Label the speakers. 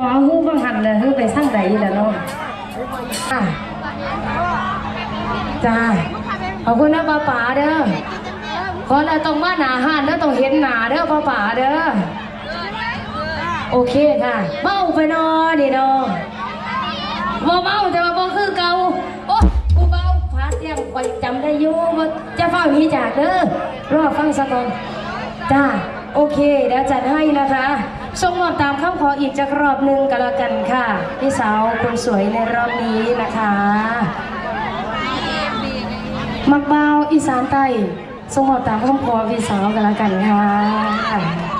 Speaker 1: อ๋อฮื้อบังหันเลยฮื้อไปสร้างใดแหละเนาะอะจ้าขอบคุณนะป้าป๋าเด้อขอแล้วต้องมาหนาหันเด้อต้องเห็นหนาเด้อป้าป๋าเด้อโอเคค่ะเมาไปนอนนี่เนาะบ่เมาแต่ว่าบ่คือเก่าโอ้กูเมาพาเสียงคอยจำได้อยู่ว่าจะเฝ้าหนี้จากเด้อรอฟังสักก่อนจ้าโอเคเดี๋ยวจัดให้นะคะ ส่งมอบตามคำขออีกจักรอบหนึ่งก็แล้วกันค่ะ พี่สาวคนสวยในรอบนี้นะคะ มักเบาอีสานใต้ส่งมอบตามคำขอพี่สาวก็แล้วกันค่ะ